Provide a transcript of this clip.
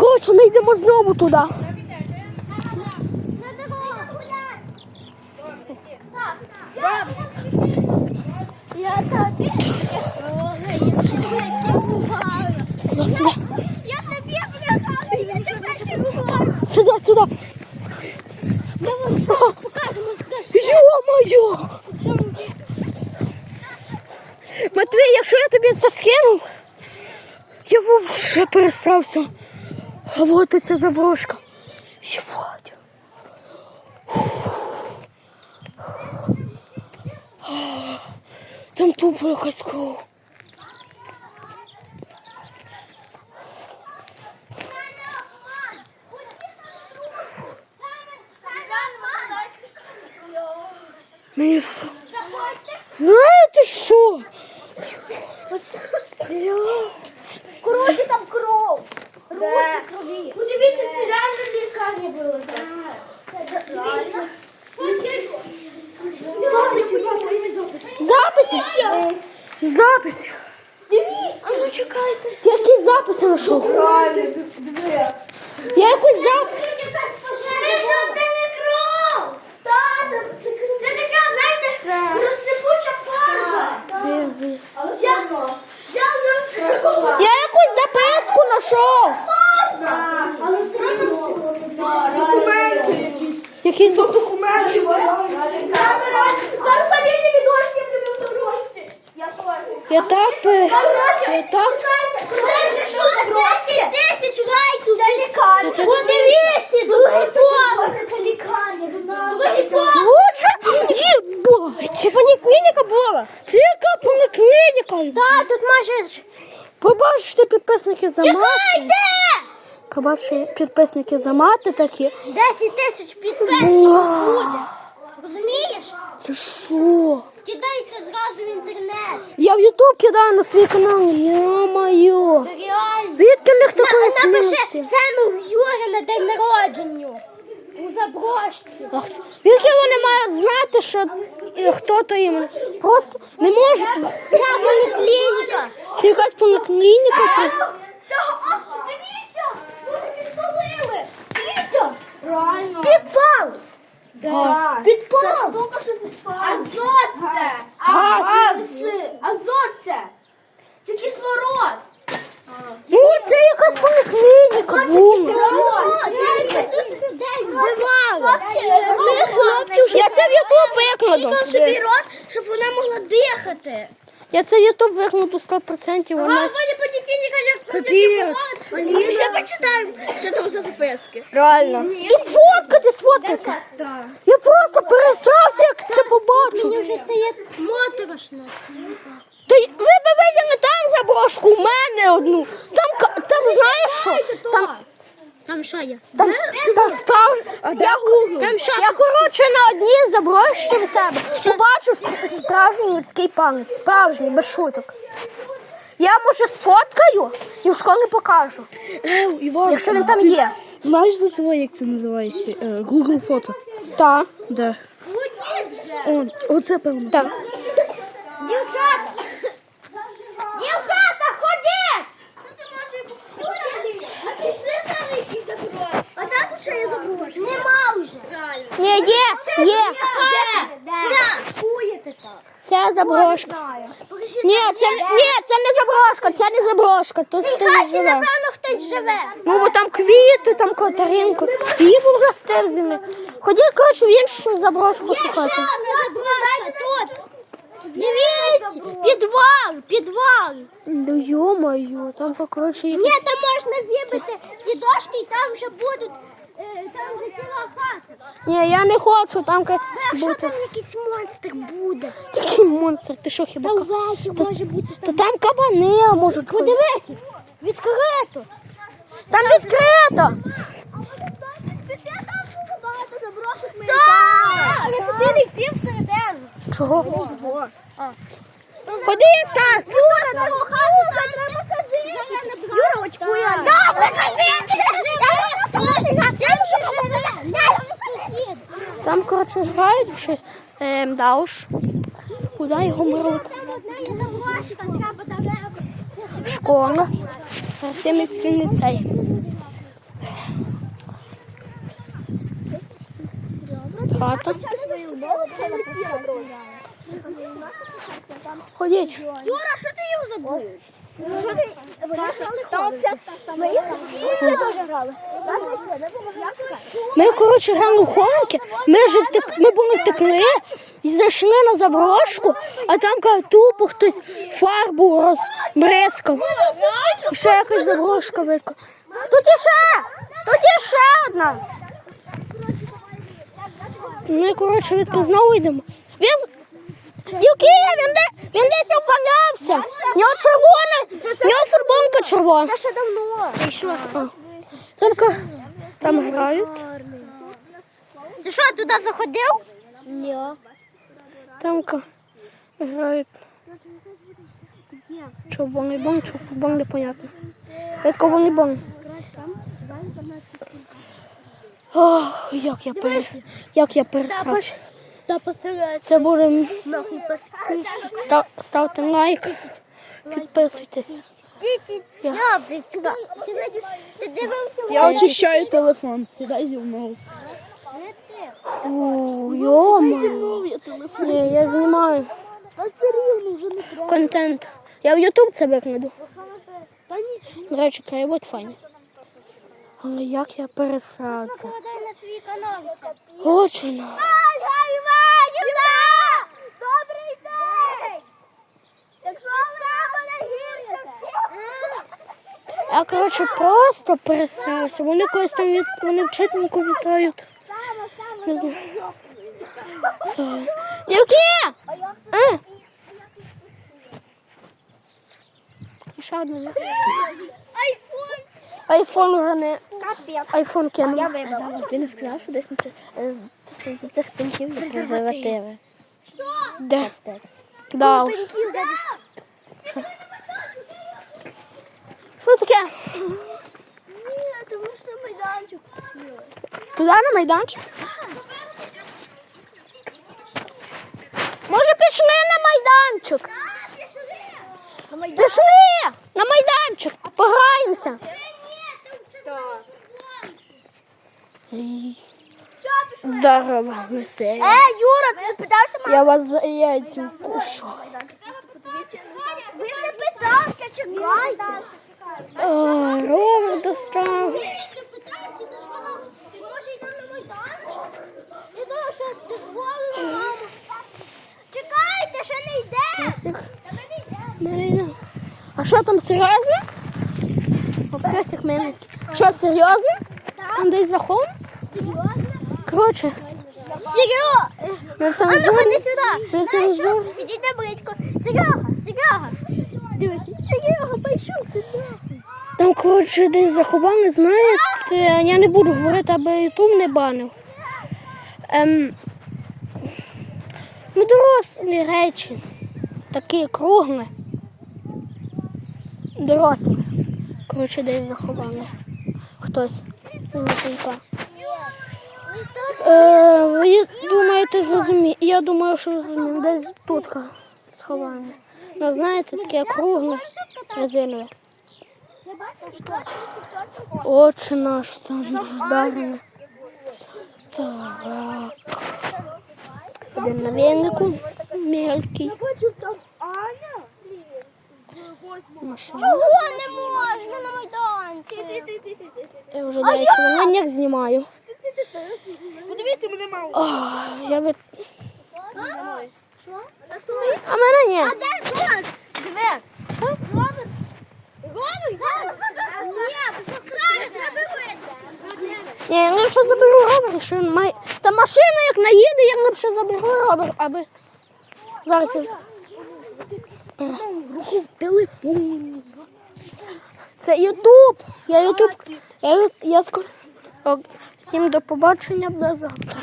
Коротше, ми йдемо знову туди. Я тобі. Сюди, сюди. Давай, покажемо. Йо-моє! Матвій, якщо я тобі це скинув, я б ще пересрався. А от і ця заброшка. Єбать. Там тупо якась кров. Мені f- знаєте що? Коротше, там кров. Руки крові. Подивіться, це реально лікарня була. Записи, Матвій, записи. Записи? Записи. Дивіться. А ну чекайте. Я якісь записи знайшов. Правильно, диви. Я якийсь запис. Що це не кров? Так, це, це, це така, знаєте, розсипуча фарба. Я, я за Я записку знайшов. Але документи якісь. Якісь Документи. Зараз Аліні відносять тобі в дорожці. Я теж. Я так Я так. Знаєте, що за 10 тисяч лайків? Це лікарня. Подивіться, другий поверх. Це лікарня. Другий поверх. Лучше їбать. Це поліклініка була? Це яка поліклініка. Так, тут майже... Побачите підписники за мати. Побачите підписники за мати такі. 10 тисяч підписників буде. Розумієш? Це що? Кидається зразу в інтернет. Я в Ютуб кидаю на свій канал. Йо-моє. Реально. Відки в них такої Напиши, смілості? це ми в Юри на день народження. У заброшці. Відки вони мають знати, що е, хто то іменно. Просто не можу. Це поліклініка. Це якась поліклініка. Дивіться! Вони підпалили! Дивіться! Реально! Підпал. Да. Підпал. Штука, що підпала. Азот це! Газ. Азот це! Це кислород! Ну, це якась поліклініка була. Я це в Ютуб викладу. Тільки собі рот, щоб вона могла дихати. Я це Ютуб викладу 100%. А Вона... Капець. Ми ще почитаємо, що там за записки. Реально. І сфоткати, сфоткати. Я просто пересрався, як це побачу. Мені вже стає моторошно. Та й ви б виділи там заброшку, у мене одну. Там, ка- там знаєш що? Там, Там що є? там, там справж... Я, Там що? я, коротше, на одній заброшці в себе побачив справжній людський пам'ять. Справжній, без шуток. Я, може, сфоткаю і в школі покажу. Іван, Якщо він там є. Знаєш за це, як це називається? Е, Google фото. Так. Да. Он, оце певно. Так. Дівчата! Дівчата, ходіть! А пішли ще якісь заброшки. А де тут є заброшки? Нема вже. Ні, є, є. Де? Це заброшка. Ні, це, ні, це не заброшка, це не заброшка. Тут хтось живе. напевно, хтось живе. Ну, бо там квіти, там котаринку. Її був вже стер землі. Ходіть, коротше, в іншу заброшку шукати. тут. Дивіться, підвал, підвал. Ну, йо-моє, там, коротше, Ні, там можна вибити ці дошки і там вже будуть, там вже ціла хата. Ні, я не хочу там ка- Якщо бути. там якийсь монстр буде, Який монстр, ти що хіба? там ка- зайчик може бути. Та там кабани можуть бути. Подивися, відкрито. Там відкрито. Так, але туди не йти всередину. Чого? Ходи, Стас. Юра, Там, коротше, грають щось. Ем, да уж. Куди його мирувати? Школа. Семицький ліцей. Хата. Ходіть. Юра, що ти його забув? Ми теж грали. Ми, коротше, грали в хованки, ми ж втек... ми були втекли і зайшли на заброшку, а там каже, тупо хтось фарбу розбризкав. І ще якась заброшка вика. Тут є ще! Тут є ще одна. Ми, коротше, відки знову йдемо. Дівки, він, де... він десь опалявся. В нього червона, в нього фарбонка червона. Це ще давно. І що? А. Тільки там грають. Ти що, туди заходив? Ні. Там ка- грають. Червоний бон, червоний бон непонятно. Это червоний бон. Ох, як я як я пересрався. Та посередині. Це буде... Став... Ставте лайк, підписуйтесь. Я- очищаю телефон. Сідай зі мною. Фу, йома. Ні, я знімаю контент. Я в Ютуб це викладу. До речі, краєвид файний. Але як я пересрався. Подай на свій канал. Очено. Ольга Іванівна! Добрий день! Якщо саме найгірше Я, коротше, просто пересрався. Вони когось там від... вони вчительку вітають. Дівки! Ще одне. Айфон! Айфон уже не. Айфон кинув. вибрала. Ти не сказав, що десь на це, е, до цих пеньків презервативи. Де? Да уж. Що таке? Ні, тому що майданчик. Туди на майданчик? Може пішли на майданчик? Пішли на майданчик, пограємося. Здорово. Е, Юра, ти запитався мене? Я вас за яйця вкушу. Він не питався, чекай. Ти ти може на майданчик? І то, що. Чекайте, ще не йде. Марина. А що там серйозно? Песик мельник. Що серйозно? Там десь заховано? Коротше, Серега! А ну ходи сюди. На цензуру. Підійди близько. Серега, Серега. Серега, пішов туди. Там, коротше, десь заховано, знаєте, я не буду говорити, аби ютуб не банив. Ем, ну, дорослі речі. Такі круглі. Дорослі. Коротше, десь заховали. Хтось. Е, ви думаєте, зрозумі... Я думаю, що. Десь тут сховане. Ну, знаєте, таке кругле, резинове. Отче наш там нуждарене. Так. Один на венику Аня. Машина. Чого не можна на майданчик? Я вже 9 хвилин як знімаю. Подивіться, мене мало. Я би... Що? А мене ні. А де? Диви. Що? Ні, я лише заберу робер, що він має. Та машина як наїде, я лише заберу робер, аби. Зараз я... Руку в телефон. Це Ютуб. Я Ютуб. Я, я скоро. Всім до побачення до завтра.